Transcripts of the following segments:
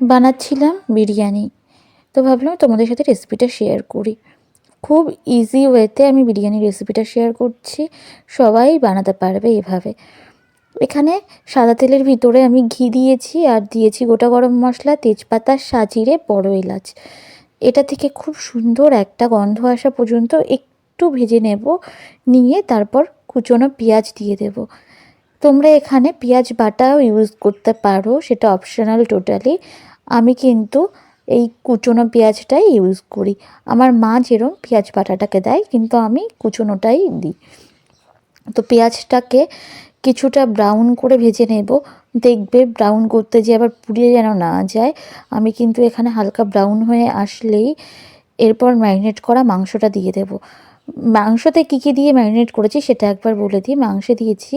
বানাচ্ছিলাম বিরিয়ানি। তো ভাবলাম তোমাদের সাথে রেসিপিটা শেয়ার করি। খুব ইজি ওয়েতে আমি বিরিয়ানির রেসিপিটা শেয়ার করছি। সবাই বানাতে পারবে এভাবে। এখানে সাদা তেলের ভিতরে আমি ঘি দিয়েছি আর দিয়েছি গোটা গরম মশলা, তেজপাতা, সাজিরে বড় এলাচ। এটা থেকে খুব সুন্দর একটা গন্ধ আসা পর্যন্ত একটু ভেজে নেব, নিয়ে তারপর কুচনো পেঁয়াজ দিয়ে দেব। তোমরা এখানে পেঁয়াজ বাটাও ইউজ করতে পারো, সেটা অপশনাল টোটালি আমি কিন্তু এই কুচনো পেঁয়াজটাই ইউজ করি। আমার মা যেরম পেঁয়াজ বাটাটাকে দেয়, কিন্তু আমি কুচনোটাই দিই। তো পেঁয়াজটাকে কিছুটা ব্রাউন করে ভেজে নেব। দেখবে ব্রাউন করতে যে আবার পুড়িয়ে যেন না যায়। আমি কিন্তু এখানে হালকা ব্রাউন হয়ে আসলেই এরপর ম্যারিনেট করা মাংসটা দিয়ে দেব। মাংসতে কী কী দিয়ে ম্যারিনেট করেছি সেটা একবার বলে দিই। মাংসে দিয়েছি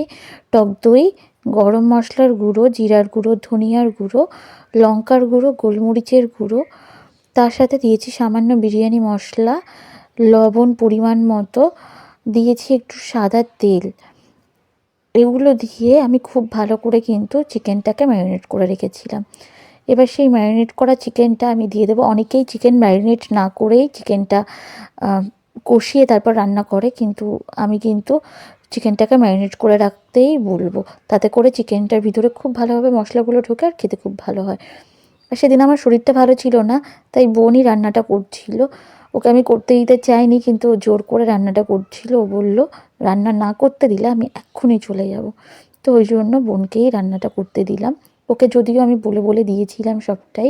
টক দই, গরম মশলার গুঁড়ো, জিরার গুঁড়ো, ধনিয়ার গুঁড়ো, লঙ্কার গুঁড়ো, গোলমরিচের গুঁড়ো। তার সাথে দিয়েছি সামান্য বিরিয়ানি মশলা, লবণ পরিমাণ মতো। দিয়েছি একটু সাদা তেল। এগুলো দিয়ে আমি খুব ভালো করে কিন্তু চিকেনটাকে ম্যারিনেট করে রেখেছিলাম। এবার সেই ম্যারিনেট করা চিকেনটা আমি দিয়ে দেবো। অনেকেই চিকেন ম্যারিনেট না করেই চিকেনটা কষিয়ে তারপর রান্না করে, কিন্তু আমি কিন্তু চিকেনটাকে ম্যারিনেট করে রাখতেই বলব। তাতে করে চিকেনটার ভিতরে খুব ভালোভাবে মশলাগুলো ঢোকে আর খেতে খুব ভালো হয়। আর সেদিন আমার শরীরটা ভালো ছিল না, তাই বোনই রান্নাটা করছিল। ওকে আমি করতে দিতে চাইনি, কিন্তু জোর করে রান্নাটা করছিল। ও বলল, রান্না না করতে দিলে আমি এক্ষুনি চলে যাব। তো ওই জন্য বোনকেই রান্নাটা করতে দিলাম। ওকে যদিও আমি বলে বলে দিয়েছিলাম সবটাই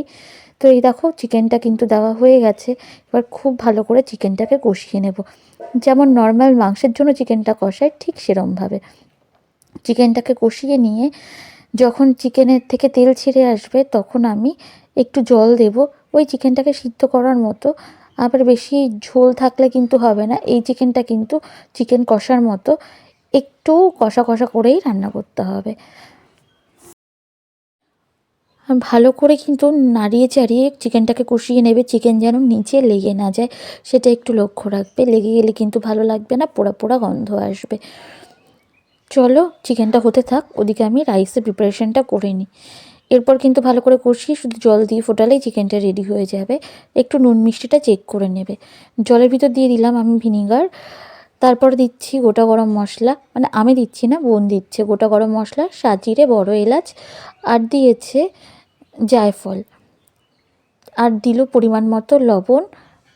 তো এই দেখো চিকেনটা কিন্তু দেওয়া হয়ে গেছে। এবার খুব ভালো করে চিকেনটাকে কষিয়ে নেব। যেমন নর্মাল মাংসের জন্য চিকেনটা কষায় ঠিক সেরমভাবে। চিকেনটাকে কষিয়ে নিয়ে যখন চিকেনের থেকে তেল ছেড়ে আসবে তখন আমি একটু জল দেব। ওই চিকেনটাকে সিদ্ধ করার মতো। আবার বেশি ঝোল থাকলে কিন্তু হবে না। এই চিকেনটা কিন্তু চিকেন কষার মতো। একটু কষা কষা করেই রান্না করতে হবে। ভালো করে কিন্তু নাড়িয়ে চাড়িয়ে চিকেনটাকে কষিয়ে নেবে। চিকেন যেন নিচে লেগে না যায়, সেটা একটু লক্ষ্য রাখবে। লেগে গেলে কিন্তু ভালো লাগবে না, পোড়া পোড়া গন্ধ আসবে। চলো, চিকেনটা হতে থাক, ওদিকে আমি রাইসের প্রিপারেশনটা করে নিই। এরপর কিন্তু ভালো করে কষিয়ে শুধু জল দিয়ে ফোটালেই চিকেনটা রেডি হয়ে যাবে। একটু নুন মিষ্টিটা চেক করে নেবে। জলের ভিতর দিয়ে দিলাম আমি ভিনিগার তারপর দিচ্ছি গোটা গরম মশলা। মানে আমি দিচ্ছি না, বোন দিচ্ছে। গোটা গরম মশলা, সাজিরে বড় এলাচ, আর দিয়েছে জায়ফল। আর দিল পরিমাণ মতো লবণ,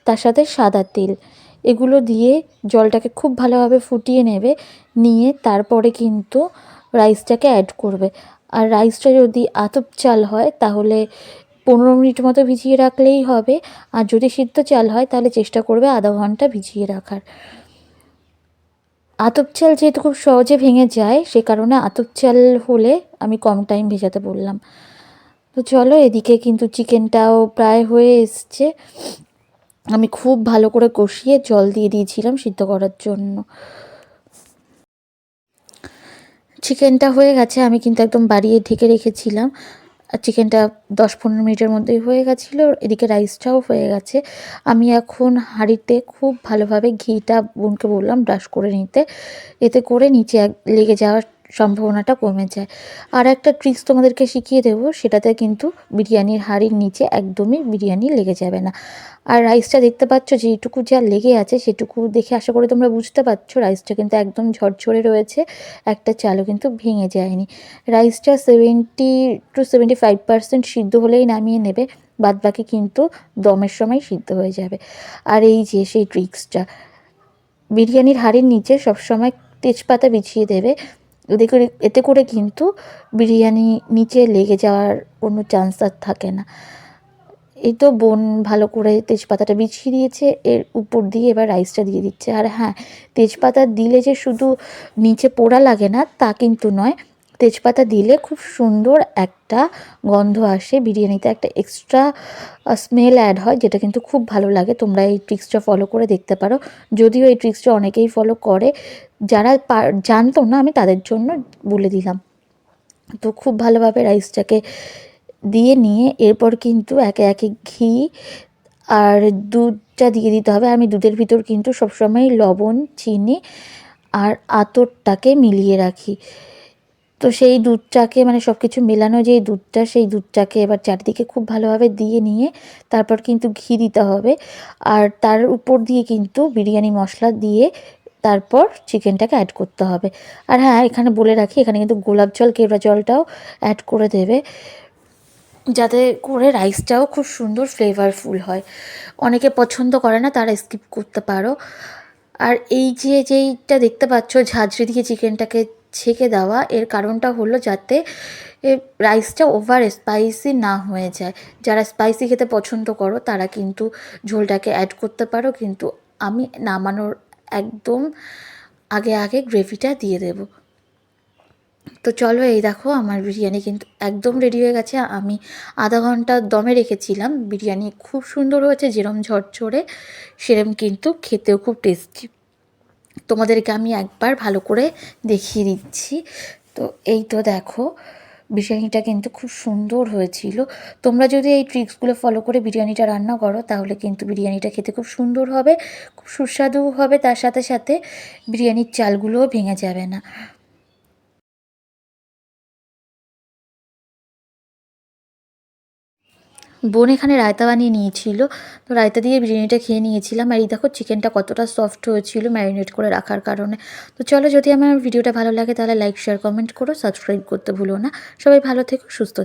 তার সাথে সাদা তেল। এগুলো দিয়ে জলটাকে খুব ভালোভাবে ফুটিয়ে নেবে, নিয়ে তারপরে কিন্তু রাইসটাকে অ্যাড করবে। আর রাইসটা যদি আতপ চাল হয়, তাহলে পনেরো মিনিট মতো ভিজিয়ে রাখলেই হবে। আর যদি সিদ্ধ চাল হয়, তাহলে চেষ্টা করবে আধা ঘণ্টা ভিজিয়ে রাখার। আতপ চাল যেহেতু খুব সহজে ভেঙে যায়, সে কারণে আতপ চাল হলে আমি কম টাইম ভেজাতে বললাম। তো চলো, এদিকে কিন্তু চিকেনটাও প্রায় হয়ে এসছে। আমি খুব ভালো করে কষিয়ে জল দিয়ে দিয়েছিলাম সিদ্ধ করার জন্য। চিকেনটা হয়ে গেছে, আমি কিন্তু একদম বাড়িয়ে ঢেকে রেখেছিলাম। আর চিকেনটা দশ পনেরো মিনিটের মধ্যেই হয়ে গেছিল, এদিকে রাইসটাও হয়ে গেছে। আমি এখন হাঁড়িতে খুব ভালোভাবে ঘিটা বোনকে বললাম ব্রাশ করে নিতে। এতে করে নিচে লেগে যাওয়ার সম্ভাবনাটা কমে যায়। আর একটা ট্রিক্স তোমাদেরকে শিখিয়ে দেবো, সেটাতে কিন্তু বিরিয়ানির হাড়ির নিচে একদমই বিরিয়ানি লেগে যাবে না। আর রাইসটা দেখতে পাচ্ছ যেটুকু যা লেগে আছে, সেটুকু দেখে আশা করি তোমরা বুঝতে পারছ রাইসটা কিন্তু একদম ঝরঝরে রয়েছে, একটা চালও কিন্তু ভেঙে যায়নি। রাইসটা seventy to seventy five percent সিদ্ধ হলেই নামিয়ে নেবে বাদ বাকি কিন্তু দমের সময় সিদ্ধ হয়ে যাবে। আর এই যে সেই ট্রিক্সটা বিরিয়ানির হাঁড়ির নিচে সবসময় তেজপাতা বিছিয়ে দেবে এতে করে এতে করে কিন্তু বিরিয়ানি নিচে লেগে যাওয়ার কোনো চান্স আর থাকে না। এই তো বোন ভালো করে তেজপাতাটা বিছিয়ে দিয়েছে, এর উপর দিয়ে এবার রাইসটা দিয়ে দিচ্ছে। আর হ্যাঁ তেজপাতা দিলে যে শুধু নিচে পোড়া লাগে না, তা কিন্তু নয়। তেজপাতা দিলে খুব সুন্দর একটা গন্ধ আসে, বিরিয়ানিতে একটা এক্সট্রা স্মেল অ্যাড হয়, যেটা কিন্তু খুব ভালো লাগে। তোমরা এই ট্রিক্সটা ফলো করে দেখতে পারো। যদিও এই ট্রিক্সটা অনেকেই ফলো করে, যারা জানতো না, আমি তাদের জন্য বলে দিলাম। তো খুব ভালোভাবে রাইসটাকে দিয়ে নিয়ে, এরপর কিন্তু একে একে ঘি আর দুধটা দিয়ে দিতে হবে। আমি দুধের ভিতর কিন্তু সবসময় লবণ, চিনি আর আতরটাকে মিলিয়ে রাখি। তো সেই দুধটাকে মানে সব কিছু মেলানো যেই দুধটা, সেই দুধটাকে এবার চারিদিকে খুব ভালোভাবে দিয়ে নিয়ে তারপর কিন্তু ঘি দিতে হবে। আর তার উপর দিয়ে কিন্তু বিরিয়ানি মশলা দিয়ে তারপর চিকেনটাকে অ্যাড করতে হবে। আর হ্যাঁ এখানে বলে রাখি, এখানে কিন্তু গোলাপ জল, কেওড়া জলটাও অ্যাড করে দেবে। যাতে করে রাইসটাও খুব সুন্দর ফ্লেভারফুল হয়। অনেকে পছন্দ করে না, তারা স্কিপ করতে পারো। আর এই যে যেইটা দেখতে পাচ্ছ, ঝাঁঝরি দিয়ে চিকেনটাকে ছেঁকে দেওয়া। এর কারণটা হলো যাতে রাইসটা ওভার স্পাইসি না হয়ে যায়। যারা স্পাইসি খেতে পছন্দ করো, তারা কিন্তু ঝোলটাকে অ্যাড করতে পারো। কিন্তু আমি নামানোর একদম আগে আগে গ্রেভিটা দিয়ে দেবো। তো চলো এই দেখো, আমার বিরিয়ানি কিন্তু একদম রেডি হয়ে গেছে। আমি আধা ঘণ্টা দমে রেখেছিলাম। বিরিয়ানি খুব সুন্দর হয়েছে, যেরম ঝরঝরে, সেরম কিন্তু খেতেও খুব টেস্টি তোমাদেরকে আমি একবার ভালো করে দেখিয়ে দিচ্ছি। তো এই তো দেখো, বিরিয়ানিটা কিন্তু খুব সুন্দর হয়েছিল। তোমরা যদি এই ট্রিক্সগুলো ফলো করে বিরিয়ানিটা রান্না করো, তাহলে কিন্তু বিরিয়ানিটা খেতে খুব সুন্দর হবে, খুব সুস্বাদু হবে, তার সাথে সাথে বিরিয়ানির চালগুলোও ভেঙে যাবে না। বোন এখানে রায়তা বানিয়ে নিয়েছিল। তো রায়তা দিয়ে বিরিয়ানিটা খেয়ে নিয়েছিলাম। আর এই দেখো চিকেনটা কতটা সফট হয়েছিল ম্যারিনেট করে রাখার কারণে। তো চলো যদি আমার ভিডিওটা ভালো লাগে তাহলে লাইক শেয়ার কমেন্ট করো। সাবস্ক্রাইব করতে ভুলো না। সবাই ভালো থেকো, সুস্থ থেকো।